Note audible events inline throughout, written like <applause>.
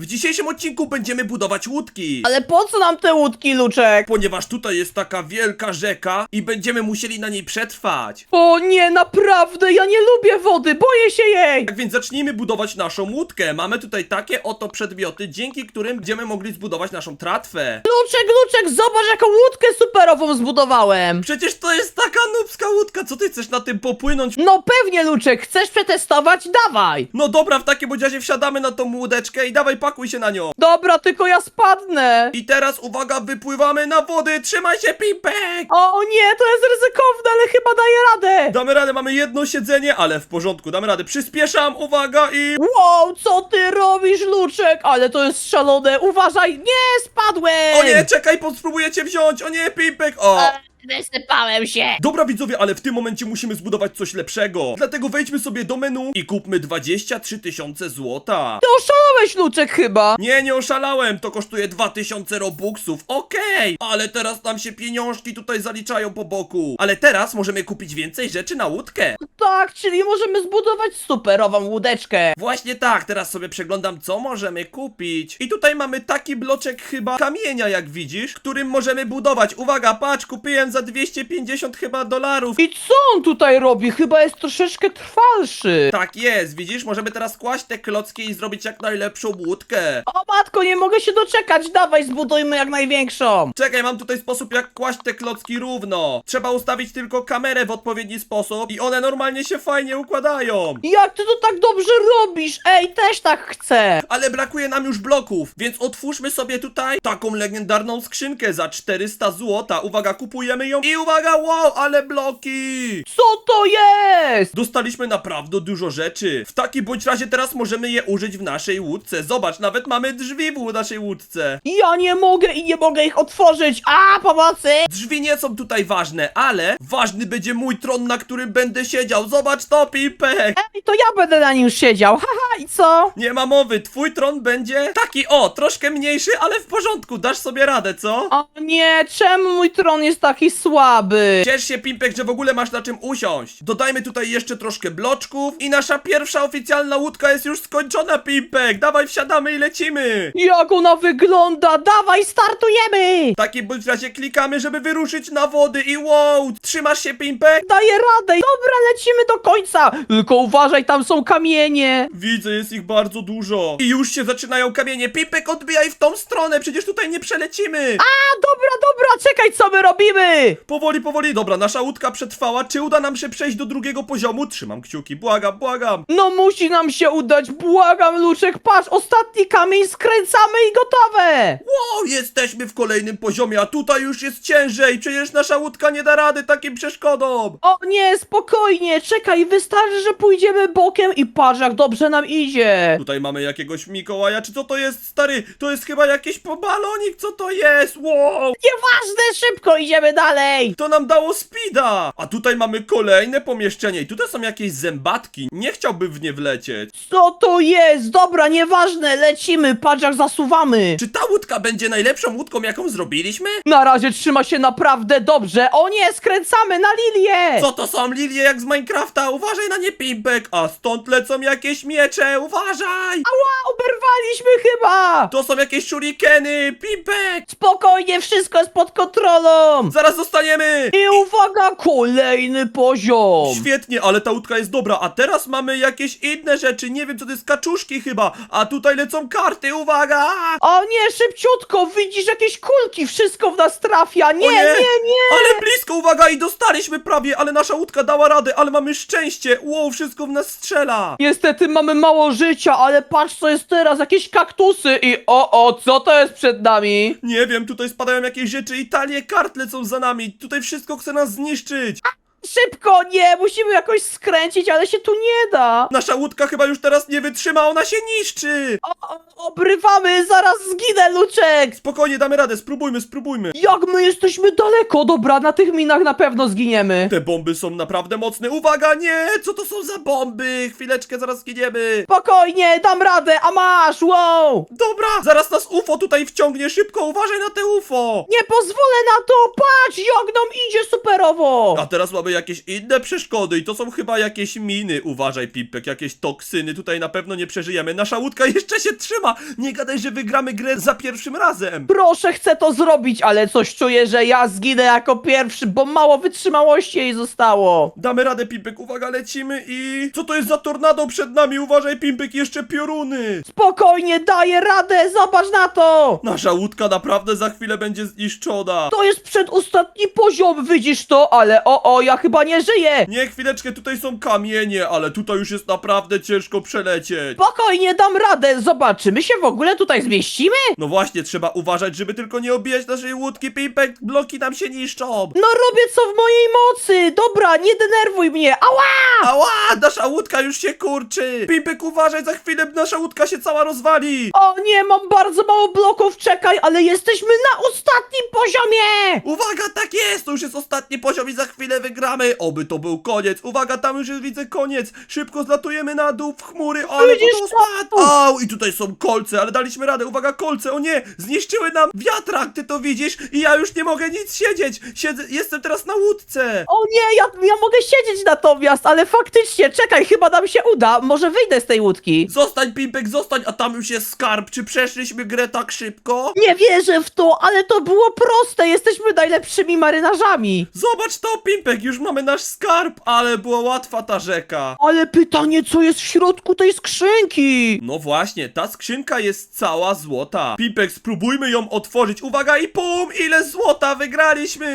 W dzisiejszym odcinku będziemy budować łódki. Ale po co nam te łódki, Luczek? Ponieważ tutaj jest taka wielka rzeka i będziemy musieli na niej przetrwać. O nie, naprawdę, ja nie lubię wody, boję się jej! Tak więc zacznijmy budować naszą łódkę. Mamy tutaj takie oto przedmioty, dzięki którym będziemy mogli zbudować naszą tratwę. Luczek, Luczek, zobacz jaką łódkę superową zbudowałem! Przecież to jest taka nubska łódka, co ty chcesz na tym popłynąć? No pewnie, Luczek, chcesz przetestować? Dawaj! No dobra, w takim bądź razie wsiadamy na tą łódeczkę i dawaj pakuj się na nią. Dobra, tylko ja spadnę! I teraz uwaga, wypływamy na wody, trzymaj się Pimpek! O nie, to jest ryzykowne, ale chyba daję radę! Damy radę, mamy jedno siedzenie, ale w porządku, damy radę. Przyspieszam, uwaga i... Wow, co ty robisz, Luczek? Ale to jest szalone, uważaj, nie, spadłem! O nie, czekaj, po- spróbuję cię wziąć, o nie, Pimpek, o! Wysypałem się! Dobra widzowie, ale w tym momencie musimy zbudować coś lepszego. Dlatego wejdźmy sobie do menu i kupmy 23 tysiące złota. Ty oszalałeś, Luczek, chyba! Nie, nie oszalałem, to kosztuje 2000 robuxów, okej! Ale teraz nam się pieniążki tutaj zaliczają po boku. Ale teraz możemy kupić więcej rzeczy na łódkę. Tak, czyli możemy zbudować superową łódeczkę. Właśnie tak, teraz sobie przeglądam, co możemy kupić. I tutaj mamy taki bloczek chyba kamienia, jak widzisz, którym możemy budować. Uwaga, patrz, kupiłem za 250 chyba dolarów. I co on tutaj robi? Chyba jest troszeczkę trwalszy. Tak jest, widzisz, możemy teraz kłaść te klocki i zrobić jak najlepszą łódkę. O matko, nie mogę się doczekać, dawaj zbudujmy jak największą. Czekaj, mam tutaj sposób jak kłaść te klocki równo. Trzeba ustawić tylko kamerę w odpowiedni sposób i one normalnie się fajnie układają. Jak ty to tak dobrze robisz? Ej, też tak chcę. Ale brakuje nam już bloków, więc otwórzmy sobie tutaj taką legendarną skrzynkę za 400 złota. Uwaga, kupujemy ją i uwaga, wow, ale bloki! Co to jest? Dostaliśmy naprawdę dużo rzeczy. W takim bądź razie teraz możemy je użyć w naszej łódce. Zobacz, nawet mamy drzwi w naszej łódce. Ja nie mogę i nie mogę ich otworzyć. A, pomocy! Drzwi nie są tutaj ważne, ale ważny będzie mój tron, na którym będę siedział. Zobacz to, Pipek! Ej, to ja będę na nim siedział. Haha, i co? Nie ma mowy, twój tron będzie taki, o, troszkę mniejszy, ale w porządku, dasz sobie radę, co? O nie, czemu mój tron jest taki słaby? Ciesz się, Pimpek, że w ogóle masz na czym usiąść. Dodajmy tutaj jeszcze troszkę bloczków i nasza pierwsza oficjalna łódka jest już skończona, Pimpek. Dawaj, wsiadamy i lecimy. Jak ona wygląda? Dawaj, startujemy! W takim bądź razie klikamy, żeby wyruszyć na wody i wow, trzymasz się, Pimpek? Daję radę! Dobra, lecimy do końca! Tylko uważaj, tam są kamienie! Widzę, jest ich bardzo dużo. I już się zaczynają kamienie. Pimpek, odbijaj w tą stronę, przecież tutaj nie przelecimy. A, dobra, dobra, czekaj, co my robimy! Powoli, powoli, dobra, nasza łódka przetrwała. Czy uda nam się przejść do drugiego poziomu? Trzymam kciuki, błagam, błagam. No musi nam się udać, błagam, Luczek, patrz, ostatni kamień, skręcamy i gotowe! Wow, jesteśmy w kolejnym poziomie, a tutaj już jest ciężej. Przecież nasza łódka nie da rady takim przeszkodom. O nie, spokojnie, czekaj, wystarczy, że pójdziemy bokiem i patrz, jak dobrze nam idzie! Tutaj mamy jakiegoś Mikołaja, czy co to jest, stary? To jest chyba jakiś balonik, co to jest? Wow! Nieważne, szybko idziemy dalej! To nam dało speeda! A tutaj mamy kolejne pomieszczenie i tutaj są jakieś zębatki. Nie chciałbym w nie wlecieć. Co to jest? Dobra, nieważne, lecimy, patrz jak zasuwamy! Czy ta łódka będzie najlepszą łódką, jaką zrobiliśmy? Na razie trzyma się naprawdę dobrze. O nie, skręcamy na lilię! Co to są lilie jak z Minecrafta? Uważaj na nie, Pimpek! A stąd lecą jakieś miecze, uważaj! Ała, oberwaliśmy chyba! To są jakieś shurikeny, Pimpek! Spokojnie, wszystko jest pod kontrolą! Zaraz zostaniemy! I uwaga, kolejny poziom! Świetnie, ale ta łódka jest dobra, a teraz mamy jakieś inne rzeczy, nie wiem co to jest, kaczuszki chyba, a tutaj lecą karty, uwaga! O nie, szybciutko, widzisz jakieś kulki, wszystko w nas trafia! Nie, O nie, nie! Ale blisko, uwaga, i dostaliśmy prawie, ale nasza łódka dała radę, ale mamy szczęście, wow, wszystko w nas strzela! Niestety mamy mało życia, ale patrz co jest teraz, jakieś kaktusy i o, o, co to jest przed nami? Nie wiem, tutaj spadają jakieś rzeczy i talie kart lecą za nami, tutaj wszystko chce nas zniszczyć! Szybko, nie, musimy jakoś skręcić, ale się tu nie da! Nasza łódka chyba już teraz nie wytrzyma, ona się niszczy! O, o, obrywamy, zaraz zginę, Luczek! Spokojnie, damy radę, spróbujmy, spróbujmy. Jak my jesteśmy daleko, dobra, na tych minach na pewno zginiemy. Te bomby są naprawdę mocne. Uwaga, nie! Co to są za bomby? Chwileczkę, zaraz zginiemy. Spokojnie, dam radę, a masz, wow! Dobra, zaraz nas UFO tutaj wciągnie. Szybko, uważaj na te UFO. Nie pozwolę na to, patrz, jak nam idzie superowo! A teraz mamy mamy jakieś inne przeszkody i to są chyba jakieś miny. Uważaj, Pimpek, jakieś toksyny. Tutaj na pewno nie przeżyjemy. Nasza łódka jeszcze się trzyma. Nie gadaj, że wygramy grę za pierwszym razem. Proszę, chcę to zrobić, ale coś czuję, że ja zginę jako pierwszy, bo mało wytrzymałości jej zostało. Damy radę, Pimpek. Uwaga, lecimy i... Co to jest za tornado przed nami? Uważaj, Pimpek, jeszcze pioruny. Spokojnie, daję radę, zobacz na to! Nasza łódka naprawdę za chwilę będzie zniszczona. To jest przedostatni poziom, widzisz to? Ale o, o, ja chyba nie żyję! Nie, chwileczkę, tutaj są kamienie, ale tutaj już jest naprawdę ciężko przelecieć. Spokojnie, dam radę, zobaczymy się w ogóle tutaj zmieścimy? No właśnie, trzeba uważać, żeby tylko nie obijać naszej łódki, Pimpek, bloki nam się niszczą. No robię co w mojej mocy! Dobra, nie denerwuj mnie! Ała! Ała, nasza łódka już się kurczy. Pimpek, uważaj, za chwilę nasza łódka się cała rozwali. O nie, mam bardzo mało bloków, czekaj, ale jesteśmy na ostatnim poziomie! Uwaga, tak jest, to już jest ostatni poziom i za chwilę wygramy. Oby to był koniec. Uwaga, tam już jest, widzę koniec. Szybko zlatujemy na dół w chmury, ale Widzisz to to? spadł. Au, i tutaj są kolce, ale daliśmy radę. Uwaga, kolce, o nie, zniszczyły nam wiatrak, ty to widzisz? I ja już nie mogę nic siedzieć. Siedzę, jestem teraz na łódce. O nie, ja, ja mogę siedzieć natomiast, ale faktycznie, czekaj, chyba nam się uda, może wyjdę z tej łódki. Zostań, Pimpek, zostań, a tam już jest skarb. Czy przeszliśmy grę tak szybko? Nie wierzę w to, ale to było proste, jesteśmy najlepszymi marynarzami. Zobacz to, Pimpek, już mamy nasz skarb, ale była łatwa ta rzeka. Ale pytanie, co jest w środku tej skrzynki? No właśnie, ta skrzynka jest cała złota. Pimpek, spróbujmy ją otworzyć. Uwaga i pum, ile złota wygraliśmy!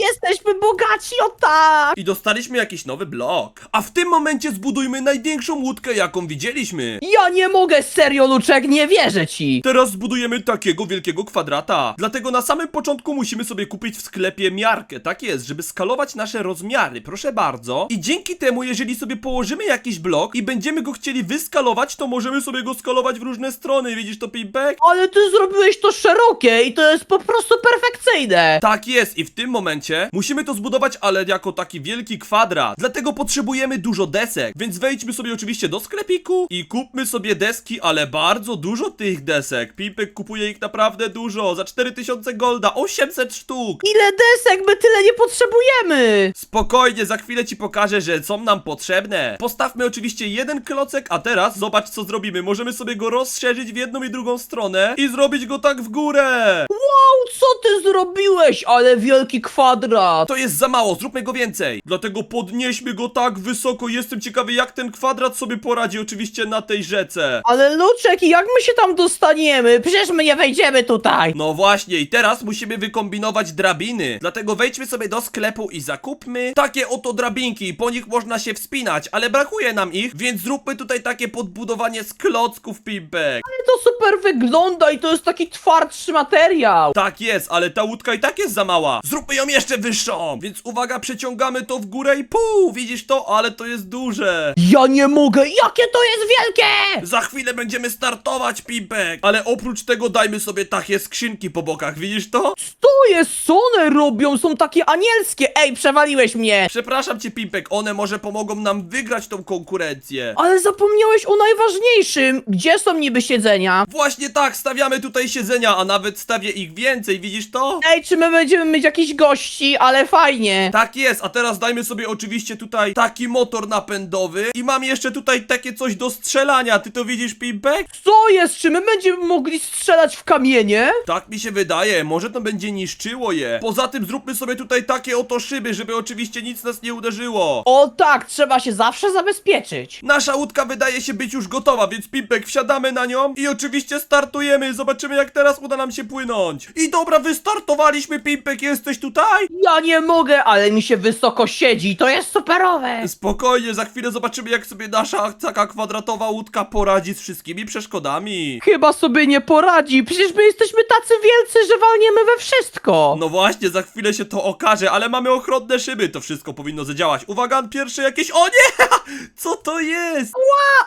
Jesteśmy bogaci, o tak! I dostaliśmy jakiś nowy blok. A w tym momencie zbudujmy największą łódkę, jaką widzieliśmy. Ja nie mogę, serio, Luczek, nie wierzę ci. Teraz zbudujemy takiego wielkiego kwadrata. Dlatego na samym początku musimy sobie kupić w sklepie miarkę. Tak jest, żeby skalować nasze rozmiary. Proszę bardzo. I dzięki temu, jeżeli sobie położymy jakiś blok i będziemy go chcieli wyskalować, to możemy sobie go skalować w różne strony. Widzisz to, Pimpek? Ale ty zrobiłeś to szerokie i to jest po prostu perfekcyjne. Tak jest i w tym momencie musimy to zbudować, ale jako taki wielki kwadrat. Dlatego potrzebujemy dużo desek, więc wejdźmy sobie oczywiście do sklepiku i kupmy sobie deski, ale bardzo dużo tych desek. Pipek kupuje ich naprawdę dużo, za 4000 golda, 800 sztuk. Ile desek, my tyle nie potrzebujemy. Spokojnie, za chwilę ci pokażę, że są nam potrzebne. Postawmy oczywiście jeden klocek, a teraz zobacz co zrobimy. Możemy sobie go rozszerzyć w jedną i drugą stronę i zrobić go tak w górę. Wow, co ty zrobiłeś? Ale wielki kwadrat. To jest za mało, zróbmy go więcej. Dlatego podnieśmy go tak wysoko. Jestem ciekawy, jak ten kwadrat sobie poradzi, oczywiście na tej rzece. Ale Luczek, jak my się tam dostaniemy? Przecież my nie wejdziemy tutaj. No właśnie, i teraz musimy wykombinować drabiny. Dlatego wejdźmy sobie do sklepu i zakupmy takie oto drabinki. Po nich można się wspinać, ale brakuje nam ich, więc zróbmy tutaj takie podbudowanie z klocków, Pimpek. To super wygląda i to jest taki twardszy materiał. Tak jest, ale ta łódka i tak jest za mała. Zróbmy ją jeszcze wyższą. Więc uwaga, przeciągamy to w górę i pół. Widzisz to? Ale to jest duże. Ja nie mogę, jakie to jest wielkie! Za chwilę będziemy startować, Pimpek! Ale oprócz tego dajmy sobie takie skrzynki po bokach, widzisz to? To jest, co one robią? Są takie anielskie. Ej, przewaliłeś mnie. Przepraszam cię, Pimpek, one może pomogą nam wygrać tą konkurencję. Ale zapomniałeś o najważniejszym. Gdzie są niby siedzenia? Właśnie tak, stawiamy tutaj siedzenia, a nawet stawię ich więcej, widzisz to? Ej, czy my będziemy mieć jakichś gości? Ale fajnie. Tak jest, a teraz dajmy sobie oczywiście tutaj taki motor napędowy i mam jeszcze tutaj takie coś do strzelania, ty to widzisz, Pimpek? Co jest? Czy my będziemy mogli strzelać w kamienie? Tak mi się wydaje, może to będzie niszczyło je. Poza tym zróbmy sobie tutaj takie oto szyby, żeby oczywiście nic nas nie uderzyło. O tak, trzeba się zawsze zabezpieczyć. Nasza łódka wydaje się być już gotowa, więc Pimpek wsiadamy na nią i oczywiście startujemy. Zobaczymy jak teraz uda nam się płynąć. I dobra, wystartowaliśmy, Pimpek, jesteś tutaj? Ja nie mogę, ale mi się wysoko siedzi. To jest superowe. Spokojnie, za chwilę zobaczymy jak sobie nasza taka kwadratowa łódka poradzi z wszystkimi przeszkodami. Chyba sobie nie poradzi. Przecież my jesteśmy tacy wielcy, że walniemy we wszystko. No właśnie, za chwilę się to okaże, ale mamy ochronne szyby, to wszystko powinno zadziałać. Uwaga, pierwsze jakieś... O nie! <laughs> Co to jest?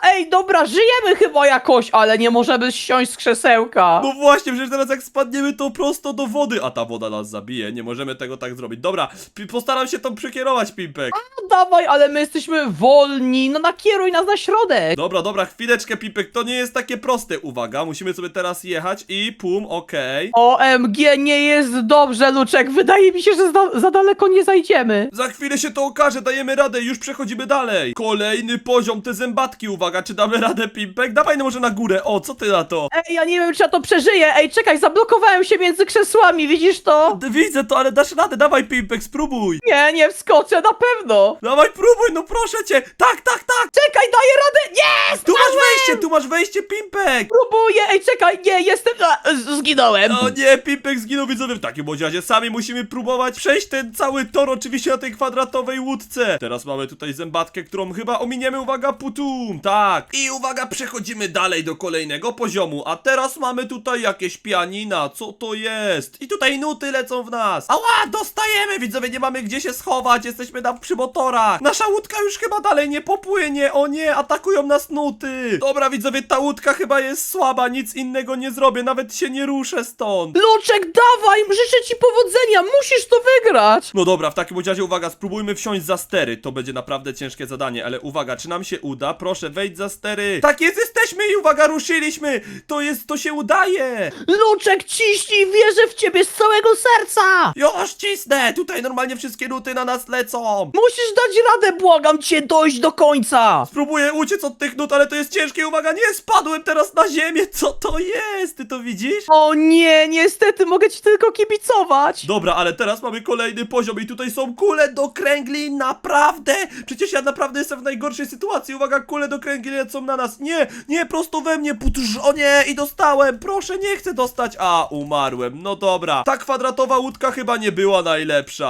Ej, dobra, żyjemy chyba jakoś, ale nie możemy siąść z krzesełka. No właśnie, przecież teraz jak spadniemy to prosto do wody, a ta woda nas zabije, nie możemy tego tak zrobić. Dobra, pi- postaram się to przekierować, Pimpek. No dawaj, ale my jesteśmy wolni. No nakieruj nas na środek. Dobra, dobra, chwileczkę, Pimpek, to nie jest takie proste. Uwaga, musimy sobie teraz jechać i pum, okej. OMG, nie jest dobrze, Luczek. Wydaje mi się, że za, za daleko nie zajdziemy. Za chwilę się to okaże, dajemy radę, już przechodzimy dalej. Kolejny poziom, te zębatki, uwaga, czy damy radę, Pimpek? Dawaj no może na górę, o, co ty na to? Ej, ja nie wiem, czy ja to przeżyję. Ej, czekaj, zablokowałem się między krzesłami, widzisz to? D- Widzę to, ale dasz radę, dawaj, Pimpek, spróbuj. Nie, nie wskoczę, na pewno. Dawaj, próbuj, no proszę cię. Tak, tak, tak. Czekaj, daję radę. Nie, Tu masz wejście, tu masz wejście, Pimpek. Próbuję, ej, czekaj, nie, jestem... A, z- zginąłem. O nie, Pimpek zginął widzowie w takim bądź razie sami musimy próbować przejść ten cały tor oczywiście na tej kwadratowej łódce. Teraz mamy tutaj zębatkę, którą chyba ominiemy, uwaga, putum, tak. I uwaga, przechodzimy dalej do kolejnego poziomu, a teraz mamy tutaj jakieś pianina, co to jest? I tutaj nuty lecą w nas. Ała, dostajemy, widzowie, nie mamy gdzie się schować, jesteśmy tam przy motorach. Nasza łódka już chyba dalej nie popłynie, o nie, atakują nas nuty. Dobra, widzowie, ta łódka chyba jest słaba, nic innego nie zrobię, nawet się nie ruszę stąd. Luczek, dawaj, życzę ci powodzenia, musisz to wygrać. No dobra, w takim razie uwaga, spróbujmy wsiąść za stery. To będzie naprawdę ciężkie zadanie, ale uwaga, czy nam się uda? Proszę, wejdź za stery. Tak jest, jesteśmy i uwaga, ruszyliśmy. To jest, to się udaje. Luczek, ciśnij, wierzę w ciebie z całego serca. Już cisnę, tutaj normalnie wszystkie nuty na nas lecą. Musisz dać radę, błagam cię, dojść do końca. Spróbuję uciec od tych nut, ale to jest ciężkie. Uwaga, nie, spadłem teraz na ziemię. Co to jest? Ty to widzisz? O nie, niestety mogę ci tylko kibicować. Dobra, ale teraz mamy kolejny poziom i tutaj są kule do kręgli, naprawdę! Przecież ja naprawdę jestem w najgorszej sytuacji, uwaga, kule do kręgli lecą na nas, nie, nie, prosto we mnie, putrz, o nie, i dostałem, proszę, nie chcę dostać, a, umarłem, no dobra, ta kwadratowa łódka chyba nie była najlepsza.